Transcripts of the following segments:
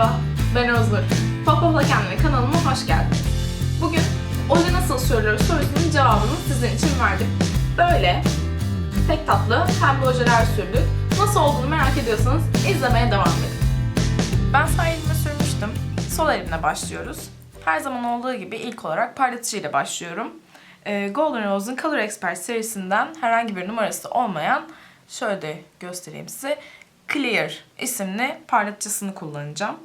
Merhaba, ben Özgür. Papapla Kendine kanalıma hoş geldin. Bugün oje nasıl sürülür sorusunun cevabını sizin için verdik. Böyle pek tatlı pembe ojeler sürdük. Nasıl olduğunu merak ediyorsanız izlemeye devam edin. Ben sağ elime sürmüştüm. Sol elimle başlıyoruz. Her zaman olduğu gibi ilk olarak parlatıcı ile başlıyorum. Ee, Golden Rose'un Color Expert serisinden herhangi bir numarası olmayan şöyle de göstereyim size. Clear isimli parlatıcısını kullanacağım.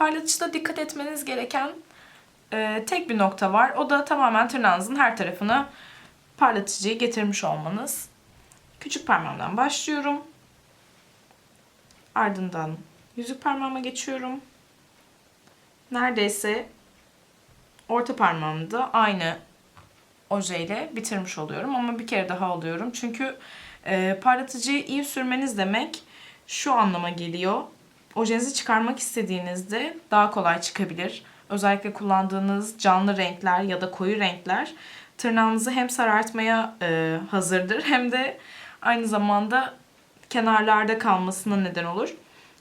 Parlatıcıda dikkat etmeniz gereken e, tek bir nokta var. O da tamamen tırnağınızın her tarafına parlatıcıyı getirmiş olmanız. Küçük parmağımdan başlıyorum. Ardından yüzük parmağıma geçiyorum. Neredeyse orta parmağımı da aynı ojeyle bitirmiş oluyorum. Ama bir kere daha alıyorum. Çünkü e, parlatıcıyı iyi sürmeniz demek şu anlama geliyor. Ojenizi çıkarmak istediğinizde daha kolay çıkabilir. Özellikle kullandığınız canlı renkler ya da koyu renkler tırnağınızı hem sarartmaya e, hazırdır hem de aynı zamanda kenarlarda kalmasına neden olur.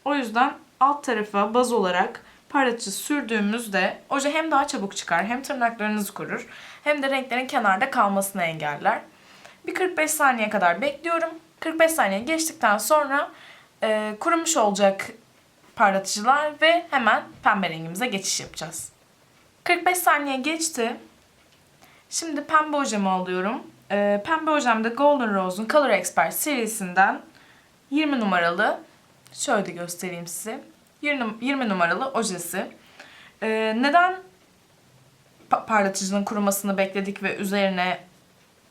O yüzden alt tarafa baz olarak parlatıcı sürdüğümüzde oje hem daha çabuk çıkar hem tırnaklarınızı korur hem de renklerin kenarda kalmasını engeller. Bir 45 saniye kadar bekliyorum. 45 saniye geçtikten sonra e, kurumuş olacak parlatıcılar ve hemen pembe rengimize geçiş yapacağız. 45 saniye geçti. Şimdi pembe ojemi alıyorum. E, pembe ojem de Golden Rose'un Color Expert serisinden 20 numaralı. Şöyle göstereyim size. 20, 20 numaralı ojesi. E, neden pa- parlatıcının kurumasını bekledik ve üzerine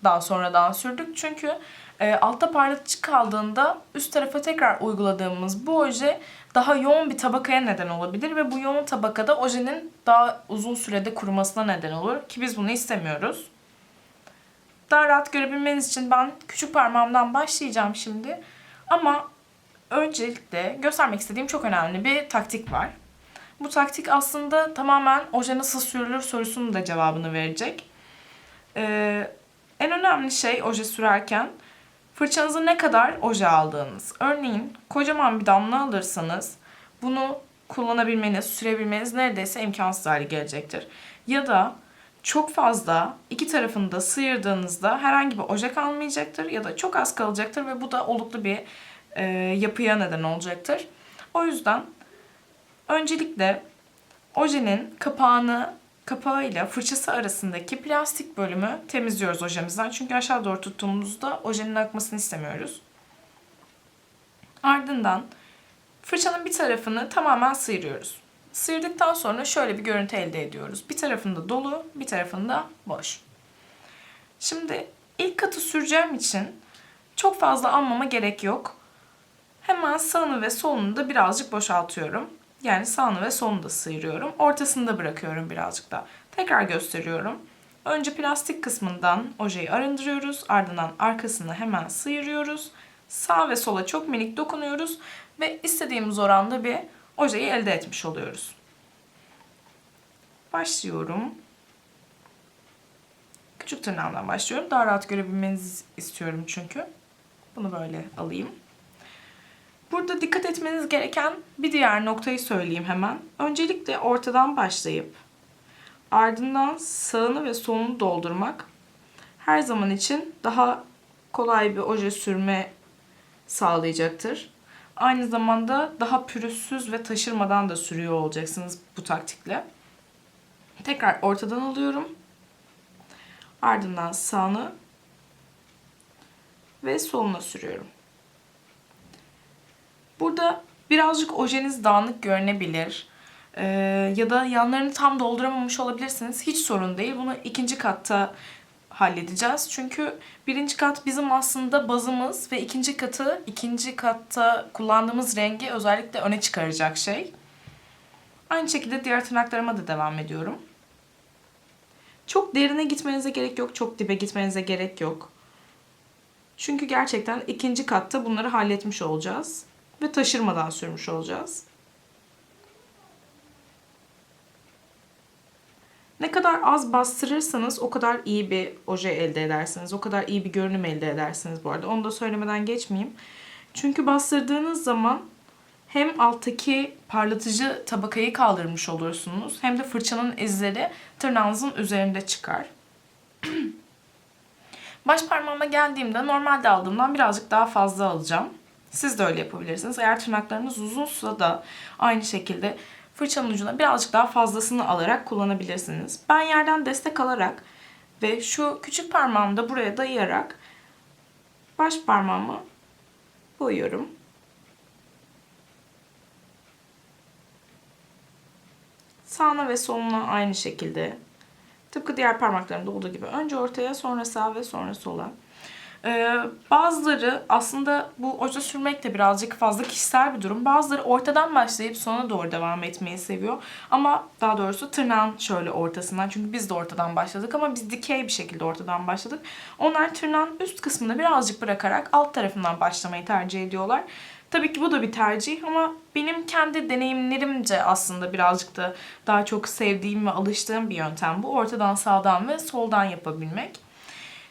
daha sonradan sürdük? Çünkü e, altta parlatıcı kaldığında üst tarafa tekrar uyguladığımız bu oje daha yoğun bir tabakaya neden olabilir ve bu yoğun tabakada ojenin daha uzun sürede kurumasına neden olur ki biz bunu istemiyoruz. Daha rahat görebilmeniz için ben küçük parmağımdan başlayacağım şimdi. Ama öncelikle göstermek istediğim çok önemli bir taktik var. Bu taktik aslında tamamen oje nasıl sürülür sorusunun da cevabını verecek. Ee, en önemli şey oje sürerken fırçanıza ne kadar oje aldığınız. Örneğin kocaman bir damla alırsanız bunu kullanabilmeniz, sürebilmeniz neredeyse imkansız hale gelecektir. Ya da çok fazla iki tarafını da sıyırdığınızda herhangi bir oje kalmayacaktır ya da çok az kalacaktır ve bu da oluklu bir e, yapıya neden olacaktır. O yüzden öncelikle ojenin kapağını kapağıyla fırçası arasındaki plastik bölümü temizliyoruz ojemizden. Çünkü aşağı doğru tuttuğumuzda ojenin akmasını istemiyoruz. Ardından fırçanın bir tarafını tamamen sıyırıyoruz. Sıyırdıktan sonra şöyle bir görüntü elde ediyoruz. Bir tarafında dolu, bir tarafında boş. Şimdi ilk katı süreceğim için çok fazla almama gerek yok. Hemen sağını ve solunu da birazcık boşaltıyorum. Yani sağını ve solunu da sıyırıyorum. Ortasını da bırakıyorum birazcık da. Tekrar gösteriyorum. Önce plastik kısmından ojeyi arındırıyoruz. Ardından arkasını hemen sıyırıyoruz. Sağ ve sola çok minik dokunuyoruz. Ve istediğimiz oranda bir ojeyi elde etmiş oluyoruz. Başlıyorum. Küçük tırnağımdan başlıyorum. Daha rahat görebilmenizi istiyorum çünkü. Bunu böyle alayım. Burada dikkat etmeniz gereken bir diğer noktayı söyleyeyim hemen. Öncelikle ortadan başlayıp ardından sağını ve solunu doldurmak her zaman için daha kolay bir oje sürme sağlayacaktır. Aynı zamanda daha pürüzsüz ve taşırmadan da sürüyor olacaksınız bu taktikle. Tekrar ortadan alıyorum. Ardından sağını ve soluna sürüyorum. Burada birazcık ojeniz dağınık görünebilir. Ee, ya da yanlarını tam dolduramamış olabilirsiniz. Hiç sorun değil. Bunu ikinci katta halledeceğiz. Çünkü birinci kat bizim aslında bazımız ve ikinci katı ikinci katta kullandığımız rengi özellikle öne çıkaracak şey. Aynı şekilde diğer tırnaklarıma da devam ediyorum. Çok derine gitmenize gerek yok. Çok dibe gitmenize gerek yok. Çünkü gerçekten ikinci katta bunları halletmiş olacağız. Ve taşırmadan sürmüş olacağız. Ne kadar az bastırırsanız o kadar iyi bir oje elde edersiniz. O kadar iyi bir görünüm elde edersiniz bu arada. Onu da söylemeden geçmeyeyim. Çünkü bastırdığınız zaman hem alttaki parlatıcı tabakayı kaldırmış olursunuz hem de fırçanın izleri tırnağınızın üzerinde çıkar. Baş parmağıma geldiğimde normalde aldığımdan birazcık daha fazla alacağım. Siz de öyle yapabilirsiniz. Eğer tırnaklarınız uzunsa da aynı şekilde fırçanın ucuna birazcık daha fazlasını alarak kullanabilirsiniz. Ben yerden destek alarak ve şu küçük parmağımı da buraya dayayarak baş parmağımı koyuyorum. Sağına ve soluna aynı şekilde. Tıpkı diğer parmaklarımda olduğu gibi. Önce ortaya, sonra sağa ve sonra sola. Ee, bazıları aslında bu oje sürmek de birazcık fazla kişisel bir durum. Bazıları ortadan başlayıp sona doğru devam etmeyi seviyor. Ama daha doğrusu tırnağın şöyle ortasından. Çünkü biz de ortadan başladık ama biz dikey bir şekilde ortadan başladık. Onlar tırnağın üst kısmını birazcık bırakarak alt tarafından başlamayı tercih ediyorlar. Tabii ki bu da bir tercih ama benim kendi deneyimlerimce aslında birazcık da daha çok sevdiğim ve alıştığım bir yöntem bu. Ortadan sağdan ve soldan yapabilmek.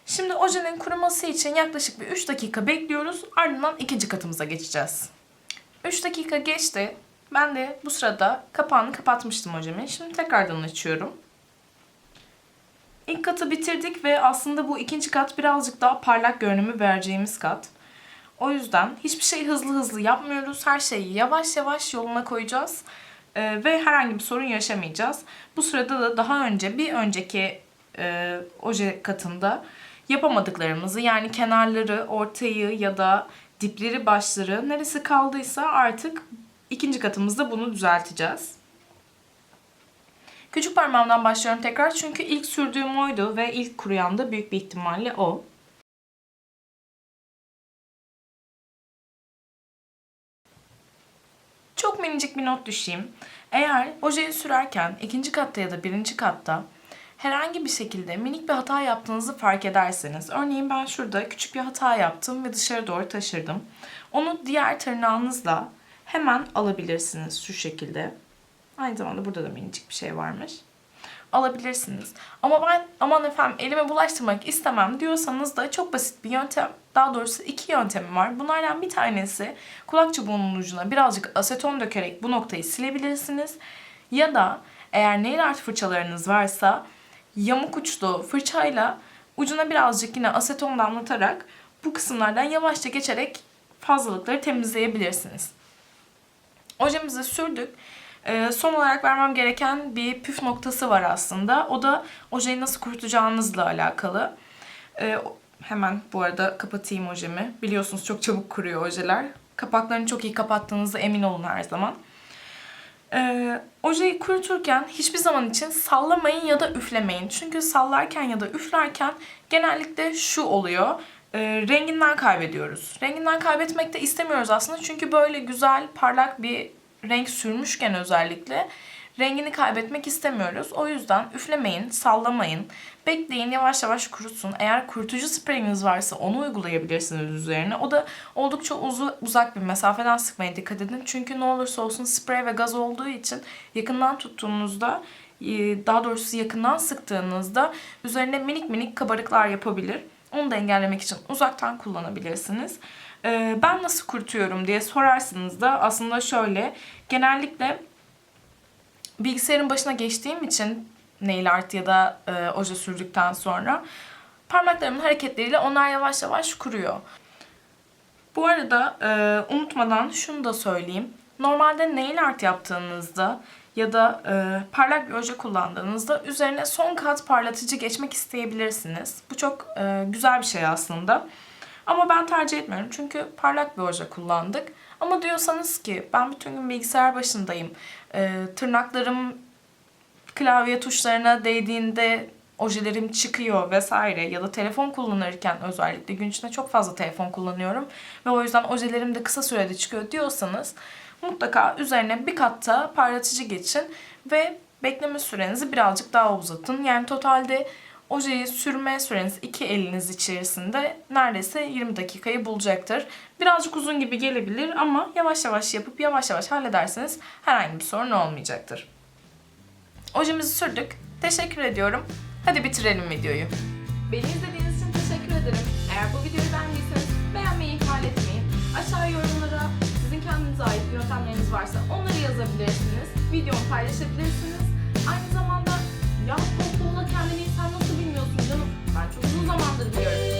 Şimdi ojenin kuruması için yaklaşık bir 3 dakika bekliyoruz. Ardından ikinci katımıza geçeceğiz. 3 dakika geçti. Ben de bu sırada kapağını kapatmıştım ojemin. Şimdi tekrardan açıyorum. İlk katı bitirdik ve aslında bu ikinci kat birazcık daha parlak görünümü vereceğimiz kat. O yüzden hiçbir şeyi hızlı hızlı yapmıyoruz. Her şeyi yavaş yavaş yoluna koyacağız. Ee, ve herhangi bir sorun yaşamayacağız. Bu sırada da daha önce bir önceki e, oje katında yapamadıklarımızı yani kenarları, ortayı ya da dipleri, başları neresi kaldıysa artık ikinci katımızda bunu düzelteceğiz. Küçük parmağımdan başlıyorum tekrar çünkü ilk sürdüğüm oydu ve ilk kuruyan da büyük bir ihtimalle o. Çok minicik bir not düşeyim. Eğer ojeyi sürerken ikinci katta ya da birinci katta herhangi bir şekilde minik bir hata yaptığınızı fark ederseniz, örneğin ben şurada küçük bir hata yaptım ve dışarı doğru taşırdım. Onu diğer tırnağınızla hemen alabilirsiniz şu şekilde. Aynı zamanda burada da minicik bir şey varmış. Alabilirsiniz. Ama ben aman efendim elime bulaştırmak istemem diyorsanız da çok basit bir yöntem. Daha doğrusu iki yöntemi var. Bunlardan bir tanesi kulak çubuğunun ucuna birazcık aseton dökerek bu noktayı silebilirsiniz. Ya da eğer nail art fırçalarınız varsa yamuk uçlu fırçayla ucuna birazcık yine aseton damlatarak bu kısımlardan yavaşça geçerek fazlalıkları temizleyebilirsiniz. Ojemizi sürdük. Ee, son olarak vermem gereken bir püf noktası var aslında. O da ojeyi nasıl kurutacağınızla alakalı. Ee, hemen bu arada kapatayım ojemi. Biliyorsunuz çok çabuk kuruyor ojeler. Kapaklarını çok iyi kapattığınızda emin olun her zaman. Ee, ojeyi kuruturken hiçbir zaman için sallamayın ya da üflemeyin. Çünkü sallarken ya da üflerken genellikle şu oluyor. E, renginden kaybediyoruz. Renginden kaybetmek de istemiyoruz aslında. Çünkü böyle güzel, parlak bir renk sürmüşken özellikle rengini kaybetmek istemiyoruz. O yüzden üflemeyin, sallamayın. Bekleyin yavaş yavaş kurutsun. Eğer kurutucu spreyiniz varsa onu uygulayabilirsiniz üzerine. O da oldukça uzu, uzak bir mesafeden sıkmaya dikkat edin. Çünkü ne olursa olsun sprey ve gaz olduğu için yakından tuttuğunuzda e, daha doğrusu yakından sıktığınızda üzerine minik minik kabarıklar yapabilir. Onu da engellemek için uzaktan kullanabilirsiniz. Ben nasıl kurutuyorum diye sorarsınız da aslında şöyle genellikle bilgisayarın başına geçtiğim için nail art ya da e, oje sürdükten sonra parmaklarımın hareketleriyle onlar yavaş yavaş kuruyor. Bu arada e, unutmadan şunu da söyleyeyim. Normalde nail art yaptığınızda ya da e, parlak bir oje kullandığınızda üzerine son kat parlatıcı geçmek isteyebilirsiniz. Bu çok e, güzel bir şey aslında. Ama ben tercih etmiyorum çünkü parlak bir oje kullandık. Ama diyorsanız ki ben bütün gün bilgisayar başındayım. E, tırnaklarım klavye tuşlarına değdiğinde ojelerim çıkıyor vesaire ya da telefon kullanırken özellikle gün içinde çok fazla telefon kullanıyorum ve o yüzden ojelerim de kısa sürede çıkıyor diyorsanız mutlaka üzerine bir katta parlatıcı geçin ve bekleme sürenizi birazcık daha uzatın. Yani totalde ojeyi sürme süreniz iki eliniz içerisinde neredeyse 20 dakikayı bulacaktır. Birazcık uzun gibi gelebilir ama yavaş yavaş yapıp yavaş yavaş hallederseniz herhangi bir sorun olmayacaktır. Ojemizi sürdük. Teşekkür ediyorum. Hadi bitirelim videoyu. Beni izlediğiniz için teşekkür ederim. Eğer bu videoyu beğendiyseniz beğenmeyi ihmal etmeyin. Aşağı yorumlara sizin kendinize ait yöntemleriniz varsa onları yazabilirsiniz. Videomu paylaşabilirsiniz. Aynı zamanda ya bu duydum. Ben çok uzun zamandır biliyorum.